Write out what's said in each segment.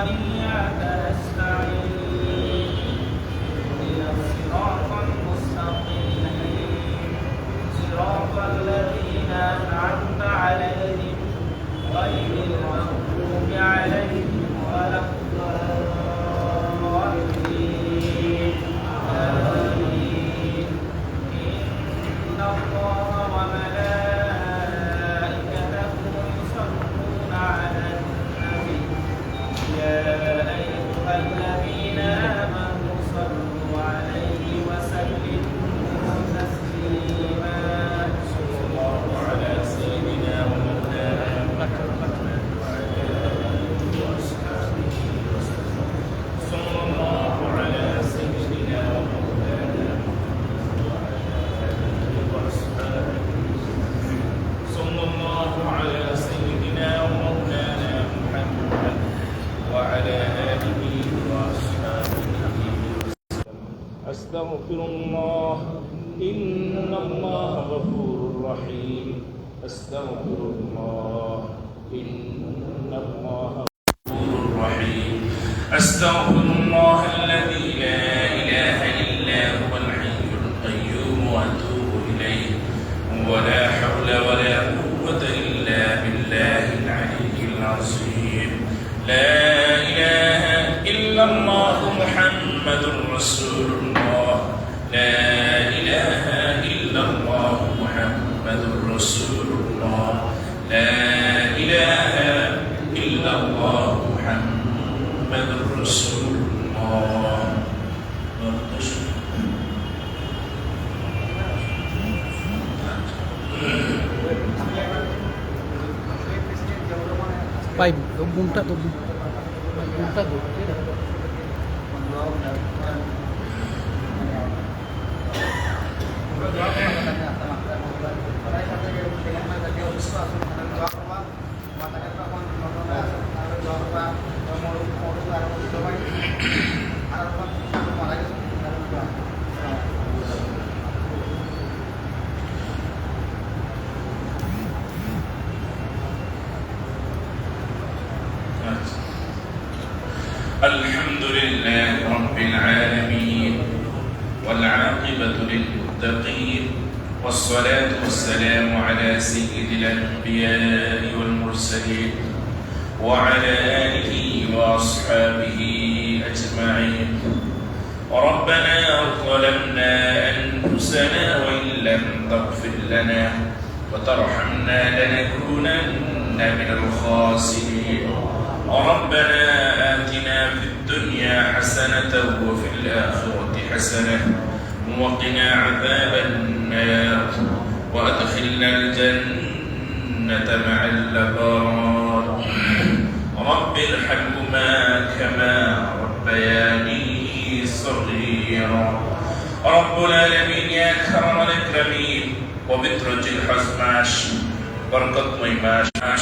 وإياك وعلى آله وأصحابه. أستغفر الله. إن الله غفور رحيم. أستغفر الله. إن الله غفور رحيم. أستغفر الله الذي لا إله إلا هو الحي القيوم وأتوب إليه. ولا حول ولا قوة إلا بالله العلي العظيم. لا الله محمد رسول الله. لا إله إلا الله محمد رسول الله. لا إله إلا الله محمد رسول الله. Pai, eu ಆಗ್ತದ್ದು Thank you. الحمد لله رب العالمين والعاقبة للمتقين والصلاة والسلام على سيد الأنبياء والمرسلين وعلى آله وأصحابه أجمعين. ربنا ظلمنا أنفسنا وإن لم تغفر لنا وترحمنا لنكونن من الخاسرين. ربنا آتنا حسنة وفي الآخرة حسنة. وقنا عذاب النار. وأدخلنا الجنة مع الأبرار. رب ارحمهما كما ربياني صغيرا. رب العالمين يا أكرم الأكرمين. وبترج الحزماش بركة ماش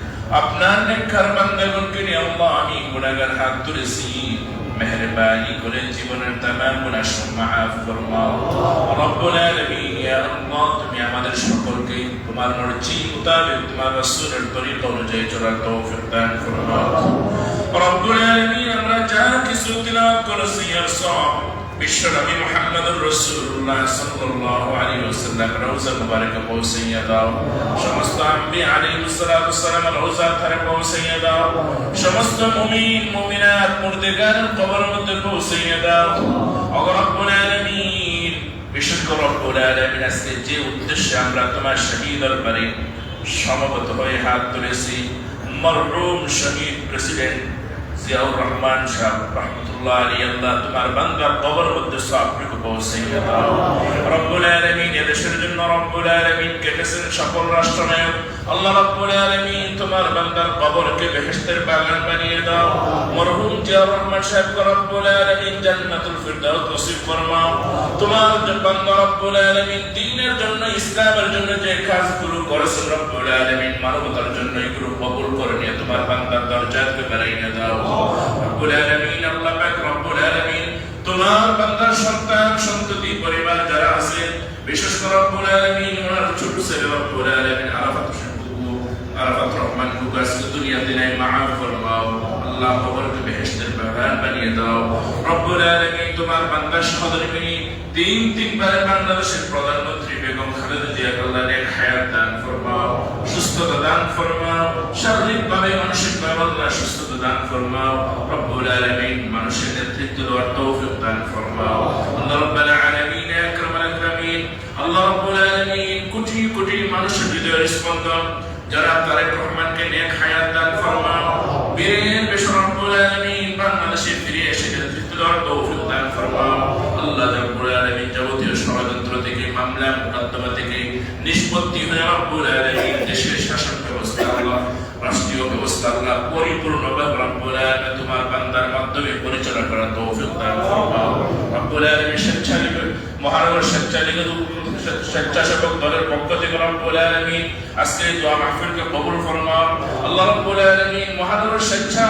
আপনার নেককার বান্দাগণকে নিয়ে আল্লাহ আমি গুনাহগার হাত ধরেছি। মেহরবানি করে জীবনের তামাম গুনাহ মাফ ফরমাও রব্বুল আলামিন, ইয়া আল্লাহ, তুমি আমাদের সকলকে তোমার মর্জি মোতাবেক তোমার রাসূলের তরিকা অনুযায়ী চলার তৌফিক দান ফরমাও রব্বুল আলামিন, আমরা যা কিছু তিলাওয়াত করেছি ইয়া সওয়াব বিশ্বনবী মুহাম্মদুর রাসূলুল্লাহ সাল্লাল্লাহু আলাইহি ওয়াসাল্লাম রওজা মুবারক পৌঁছাইয়া দাও। সমস্ত আম্বিয়া আলাইহিস সালাতু ওয়াসসালাম রওজা ধারে পৌঁছাইয়া দাও। সমস্ত মুমিন, মুমিনাত মুর্দেগানের কবরের মধ্যে পৌঁছাইয়া দাও। ওগো রব্বুল আলামিন, বিশেষ করে রব্বুল আলামিন, আজকে যে উদ্দেশ্যে আমরা তোমার শহীদ দরবারে সমবেত হয়ে হাত তুলেছি, মরহুম শহীদ প্রেসিডেন্ট জিয়াউর রহমান সাহেব, রহমতুল্লাহ আলী আল্লাহ তোমার বান্দার কবর মধ্যে সবটুকু পৌঁছাইয়া দাও। রব্বুল আলামিন, এদেশের জন্য রব্বুল আলামিন কেটেছেন সকল রাষ্ট্রনায়ক। আল্লাহ রাব্বুল আলামিন তোমার বান্দার কবরকে বেহেশতের বাগান বানিয়ে দাও। মরহুম রহমান সাহেব আলামিন জান্নাতুল ফিরদাউস নসিব ফরমাও। তোমার বান্দা আলামিন দ্বীনের জন্য, ইসলামের জন্য যে কাজগুলো করেছেন আলামিন, মানবতার জন্য এগুলো কবুল করে নিয়ে তোমার বান্দার দরজাকে বাড়াইয়ে দাও। আলামিন, আল্লাহ পাক আলামিন তোমার বান্দার সন্তান, সন্ততি, পরিবার যারা আছে বিশেষ করে রব্বুল আলামিন, ওনার ছোট ছেলে রব্বুল আলামিন আরাফাত আরাফাত রহমান আজকে দুনিয়াতে নাই, মাফ ফরমাও। আল্লাহ কবরকে বেহেশতের বাগান বানিয়ে দাও। রব্বুল আলামিন তোমার বান্দার সহদরকে তিন তিনবারে বাংলাদেশের প্রধানমন্ত্রী বেগম খালেদা জিয়া আল্লাহ হায়াত দান ফরমাও, সুস্থতা দান ফরমাও, শারীরিকভাবে, মানসিকভাবে আল্লাহ সুস্থতা দান ফরমাও, রব্বুল আলামিন মানুষের নেতৃত্ব দেওয়ার তৌফিক দান ফরমাও। আল্লাহ রাব্বুল আলামিন আকরামাল আকরামিন আল্লাহ রাব্বুল আলামিন কোটি কোটি মানুষের হৃদয়ের স্পন্দন যারা তারেক রহমানকে নেক হায়াত দান ফরমাও বীরের বেশর রব্বুল আলামিন বাংলাদেশে ফিরে এসে নেতৃত্ব দেওয়ার তৌফিক দান ফরমাও। আল্লাহ রাব্বুল আলামিন যাবতীয় ষড়যন্ত্র থেকে, মামলা, মোকদ্দমা থেকে নিষ্পত্তি হয়ে রব্বুল আলামিন দেশের শাসন ব্যবস্থা আল্লাহ, রাষ্ট্রীয় ব্যবস্থা আল্লাহ পরিপূর্ণভাবে রব্বুল আলামিন তোমার বান্দার মাধ্যমে পরিচালনা করার তৌফিক দান ফরমাও। রব্বুল আলামিন স্বেচ্ছালীগ মহানগর স্বেচ্ছালীগ স্বেচ্ছাসেবক দলের পক্ষ থেকে রব্বুল আলামিন আজকে দোয়া মাহফিলকে কবুল ফরমা আল্লাহ রব্বুল আলামিন মহানগর স্বেচ্ছা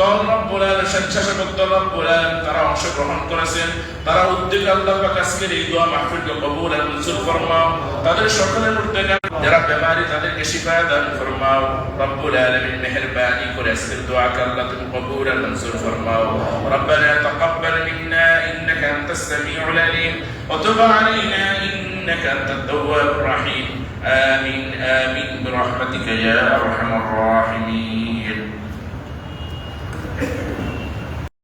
দল রব্বুল আলামিন, স্বেচ্ছাসেবক দল রব্বুল আলামিন, তারা অংশগ্রহণ করেছেন। তারা উদ্যোগ আল্লাহ বা আজকের এই দোয়া মাহফিলকে কবুল আর মঞ্জুর ফরমাও তাদের সকলের মধ্যে যারা বেমারি, তাদেরকে শিফায় দান ফরমাও। রব্বুল আলামিন মেহেরবানি করে আজকের দোয়াকে আল্লাহ তুমি কবুল আর মঞ্জুর ফরমাও। রব্বানা তাকাব্বাল মিন্না ইন্নাকা আনতাস সামিউল আলিম। ওয়া তুব আলাইনা إنك أنت التواب الرحيم. آمين آمين برحمتك يا أرحم الراحمين.